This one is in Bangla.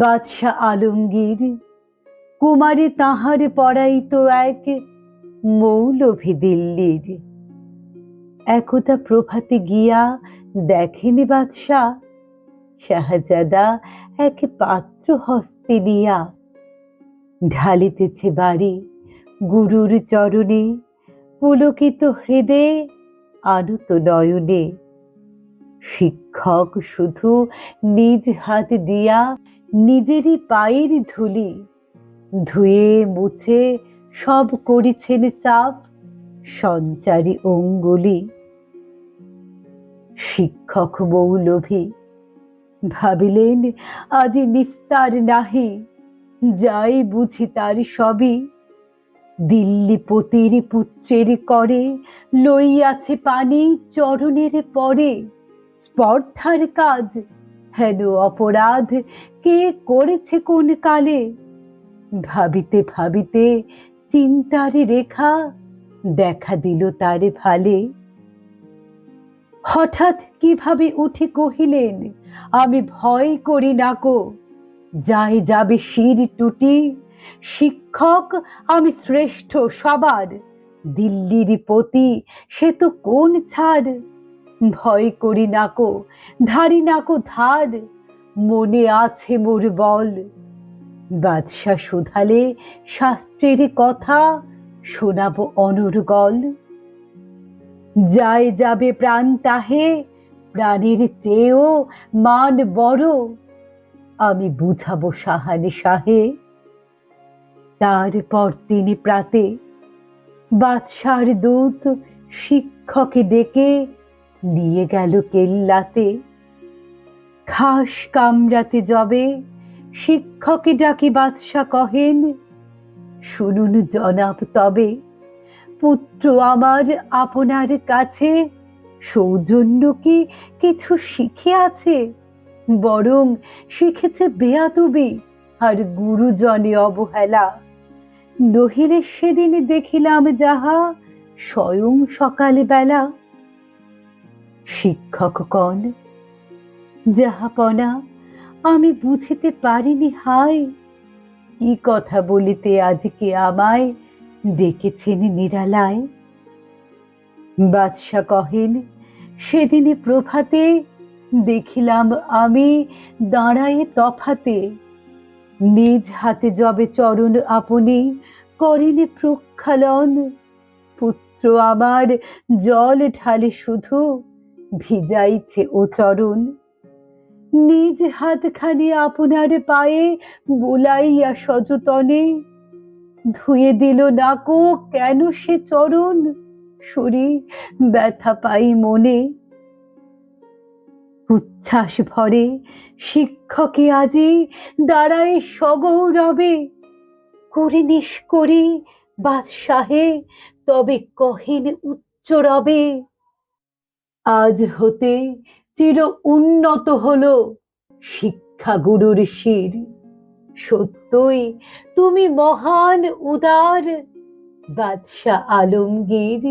বাদশাহ আলমগীর, কুমারী তাহার পড়াইত এক মৌলভী দিল্লির। একতা প্রভাতে গিয়া দেখেনি বাদশাহ, শাহজাদা এক পাত্র হস্তে নিয়া ঢালিতেছে বাড়ি। গুরুর চরণে পুলকিত হৃদে আনত নয়নে শিক্ষক শুধু নিজ হাত দিয়া নিজেরই পায়ের ধুলি ধুয়ে মুছে সব করেছেন সাফ সঞ্চারী অঙ্গুলি। শিক্ষক মৌলভী, ভাবিলেন আজি নিস্তার নাহি, যাই বুঝি তার সবই। দিল্লি পতির পুত্রের করে লইয়াছে পানি চরণের পরে। স্পর্ধার কাজ। হেন অপরাধ, কে করেছে কোন কালে? ভাবিতে ভাবিতে চিন্তার রেখা দেখা দিল তার ভালে। হঠাৎ কীভাবে উঠে কহিলেন, আমি ভয় করি নাকো যাই যাবে শির টুটি, শিক্ষক আমি শ্রেষ্ঠ সবার। দিল্লির পতি সে তো কোন ছাড়? ভয় করি নাকো ধারি নাকো ধার, মনে আছে মোর বল। বাদশাহ শোধালে শাস্ত্রের কথা, শোনাবো অনর্গল যায় যাবে প্রাণ তাহে, প্রাণের চেয়েও মান বড়, আমি বুঝাবো সাহানে শাহে। তারপর তিনি প্রাতে বাদশার দূত শিক্ষকে ডেকে নিয়ে গেল কেল্লাতে। খাস কামরাতে যবে শিক্ষকে ডাকি বাদশা কহেন। শুনুন জনাব তবে, পুত্র আমার আপনার কাছে, সৌজন্য কি কিছু শিখে আছে? বরং শিখেছে বেয়াদবি আর গুরুজনে অবহেলা। নহিলে সেদিন দেখিলাম যাহা স্বয়ং সকালবেলা বেলা শিক্ষক কন যাহাপনা আমি বুঝিতে পারিনি, হায়! কি কথা বলিতে আজকে আমায় ডেকেছেন নিরালায়? বাদশা কহেন, সেদিনে প্রভাতে দেখিলাম আমি দাঁড়ায়ে তফাতে। নিজ হাতে যবে চরণ আপনি করেনি প্রক্ষালন, পুত্র আমার জল ঢালে শুধু ভিজাইছে ও চরণ। নিজ হাতখানি আপনার পায়ে বুলাইয়া সযতনে। ধুয়ে দিল নাকো, কেন সে চরণ? শরী ব্যথা পাই মনে। উচ্ছ্বাস ভরে শিক্ষকে আজি দাঁড়ায় সগৌরবে। করি নিষ্করি বাদশাহে, তবে কহেন উচ্চ রবে। আজ হতে চির উন্নত হলো শিক্ষা গুরুর শির। সত্যই তুমি মহান উদার বাদশাহ আলমগীর।